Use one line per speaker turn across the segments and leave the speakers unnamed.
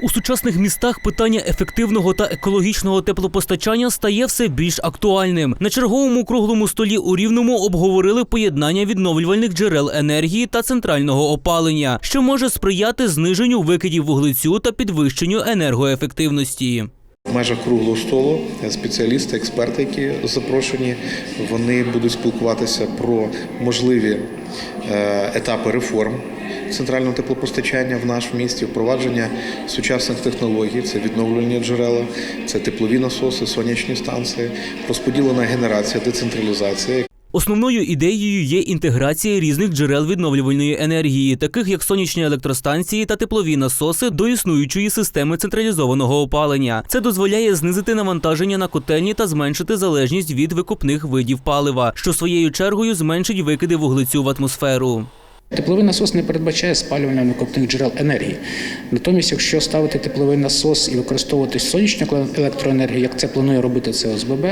У сучасних містах питання ефективного та екологічного теплопостачання стає все більш актуальним. На черговому круглому столі у Рівному обговорили поєднання відновлювальних джерел енергії та центрального опалення, що може сприяти зниженню викидів вуглецю та підвищенню енергоефективності.
В межах круглого столу спеціалісти, експерти, які запрошені, вони будуть спілкуватися про можливі е, етапи реформ центрального теплопостачання в нашому місті, впровадження сучасних технологій, це відновлювальні джерела, це теплові насоси, сонячні станції, розподілена генерація, децентралізація.
Основною ідеєю є інтеграція різних джерел відновлювальної енергії, таких як сонячні електростанції та теплові насоси до існуючої системи централізованого опалення. Це дозволяє знизити навантаження на котельні та зменшити залежність від викопних видів палива, що своєю чергою зменшить викиди вуглецю в атмосферу.
Тепловий насос не передбачає спалювання викопних джерел енергії. Натомість, якщо ставити тепловий насос і використовувати сонячну електроенергію, як це планує робити це ОСББ,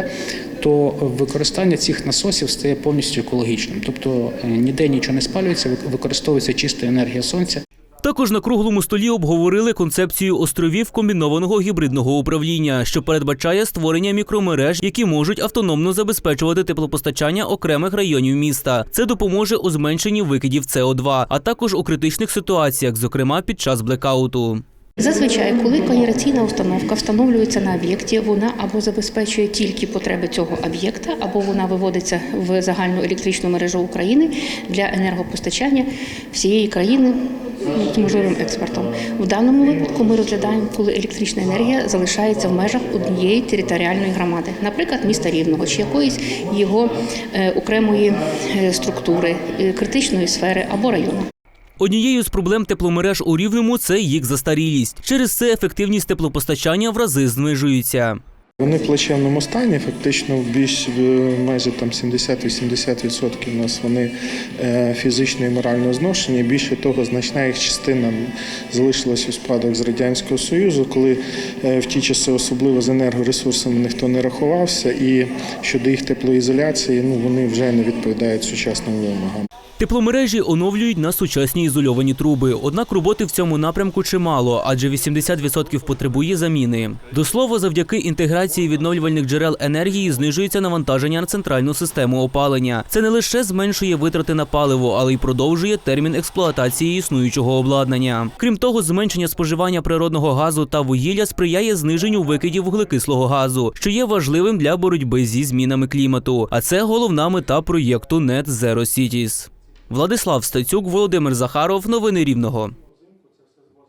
то використання цих насосів стає повністю екологічним. Тобто е, ніде нічого не спалюється, використовується чиста енергія сонця.
Також на круглому столі обговорили концепцію островів комбінованого гібридного управління, що передбачає створення мікромереж, які можуть автономно забезпечувати теплопостачання окремих районів міста. Це допоможе у зменшенні викидів СО2, а також у критичних ситуаціях, зокрема під час блекауту.
Зазвичай, коли когенераційна установка встановлюється на об'єкті, вона або забезпечує тільки потреби цього об'єкта, або вона виводиться в загальну електричну мережу України для енергопостачання всієї країни можливим експортом. В даному випадку ми розглядаємо, коли електрична енергія залишається в межах однієї територіальної громади, наприклад, міста Рівного чи якоїсь його е, окремої е, структури, е, критичної сфери або району.
Однією з проблем тепломереж у Рівному це їх застарілість. Через це ефективність теплопостачання в рази знижується.
Вони в плачевному стані, фактично більш майже там 70-80% у нас вони е, фізично і морально зношені. Більше того, значна їх частина залишилась у спадок з радянського союзу, коли е, в ті часи особливо з енергоресурсами ніхто не рахувався, і щодо їх теплоізоляції, ну вони вже не відповідають сучасним вимогам.
Тепломережі оновлюють на сучасні ізольовані труби. Однак роботи в цьому напрямку чимало, адже 80% потребує заміни. До слова, завдяки інтеграції відновлювальних джерел енергії знижується навантаження на центральну систему опалення. Це не лише зменшує витрати на паливо, але й продовжує термін експлуатації існуючого обладнання. Крім того, зменшення споживання природного газу та вугілля сприяє зниженню викидів вуглекислого газу, що є важливим для боротьби зі змінами клімату. А це головна мета проєкту Net Zero Cities. Владислав Стецюк, Володимир Захаров. Новини Рівного.